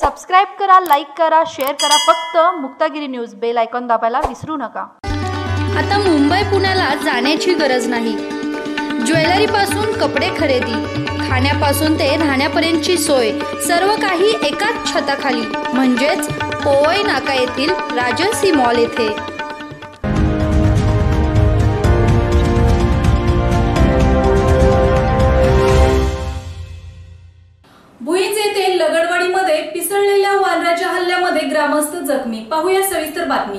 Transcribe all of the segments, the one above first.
Subscribe करा like करा share करा. फक्त मुक्तागिरी न्यूज बेल आयकॉन दाबायला विसरू नका. आता मुंबई पुण्याला जाण्याची गरज नाही. ज्वेलरीपासून कपडे खरेदी खाण्यापासून ते राहण्यापर्यंतची सोय सर्व काही एकाच छताखाली. म्हणजेच पोवई नाका येथील राजर्सी मॉल येथे. भुईंज येथे लगडवाडीमध्ये पिसळलेल्या वानराच्या हल्ल्यामध्ये ग्रामस्थ जखमी. पाहूया सविस्तर बातमी.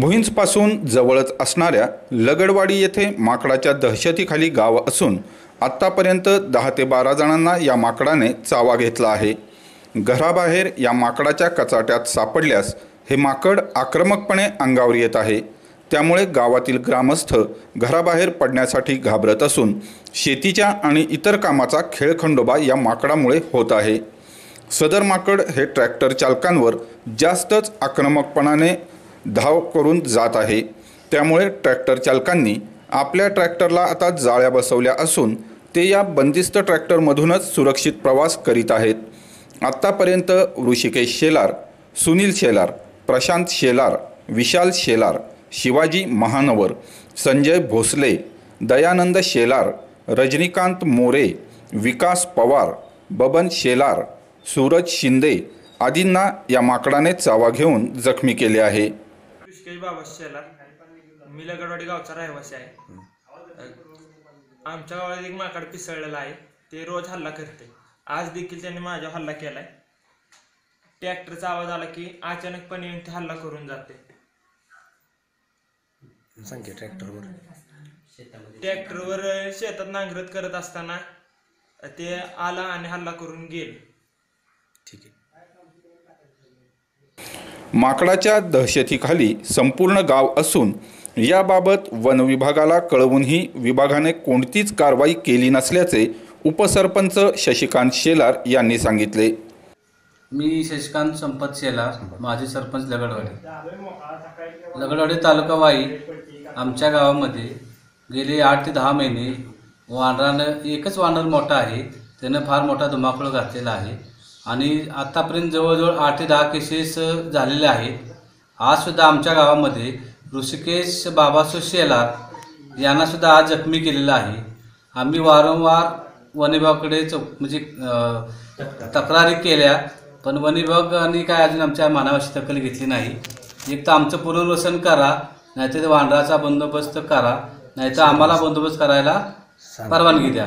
भुईंजपासून जवळच असणाऱ्या लगडवाडी येथे माकडाच्या दहशतीखाली गाव असून आत्तापर्यंत दहा ते बारा जणांना या माकडाने चावा घेतला आहे. घराबाहेर या माकडाच्या कचाट्यात सापडल्यास हे माकड आक्रमकपणे अंगावर येत आहे. त्यामुळे गावातील ग्रामस्थ घराबाहेर पडण्यासाठी घाबरत असून शेतीच्या आणि इतर कामाचा खेळखंडोबा या माकडामुळे होत आहे. सदर माकड हे ट्रॅक्टर चालकांवर जास्तच आक्रमकपणाने धाव करून जात आहे. त्यामुळे ट्रॅक्टर चालकांनी आपल्या ट्रॅक्टरला आता जाळ्या बसवल्या असून ते या बंदिस्त ट्रॅक्टरमधूनच सुरक्षित प्रवास करीत आहेत. आत्तापर्यंत ऋषिकेश शेलार सुनील शेलार प्रशांत शेलार विशाल शेलार शिवाजी महानवर संजय भोसले दयानंद शेलार रजनीकांत मोरे विकास पवार बबन शेलार सूरज शिंदे आदींना या माकडाने चावा घेऊन जखमी केले आहे. बाबा शेलार मी लगडवाडी गावचा रहिवासी आहे. आमच्या गावात एक माकड पिसळलेला आहे. ते रोज हल्ला करते. आज देखील त्यांनी माझ्यावर हल्ला केलाय. ट्रॅक्टरचा आवाज आला की अचानकपणे येऊन ते हल्ला करून जाते. संख्या ट्रॅक्टरवर. ट्रॅक्टरवर शेतात नांगरत करत असताना ते आला आणि हल्ला करून गेल. ठीक आहे. माकडाच्या दहशतीखाली संपूर्ण गाव असून याबाबत वन विभागाला कळवूनही विभागाने कोणतीच कारवाई केली नसल्याचे उपसरपंच शशिकांत शेलार यांनी सांगितले. मी शशिकांत संपत शेलार माजी सरपंच लगडवाडी. लगडवाडी तालुका वाई आमच्या गावामध्ये गेले आठ ते दहा महिने वानरानं एकच वानर मोठा आहे. त्यानं फार मोठा धुमाकूळ घातलेला आहे. आणि आत्तापर्यंत जवळजवळ आठ ते दहा केसेस झालेले आहेत. आजसुद्धा आमच्या गावामध्ये ऋषिकेश बाबा शेलार यांनासुद्धा आज जखमी केलेला आहे. आम्ही वारंवार वनविभागाकडे चौ म्हणजे तक्रारी केल्या पण वनविभागाने काय अजून आमच्या मानावाशी दखल घेतली नाही. एक तर आमचं पुनर्वसन करा नाहीतर वानराचा बंदोबस्त करा नाहीतर आम्हाला बंदोबस्त करायला परवानगी द्या.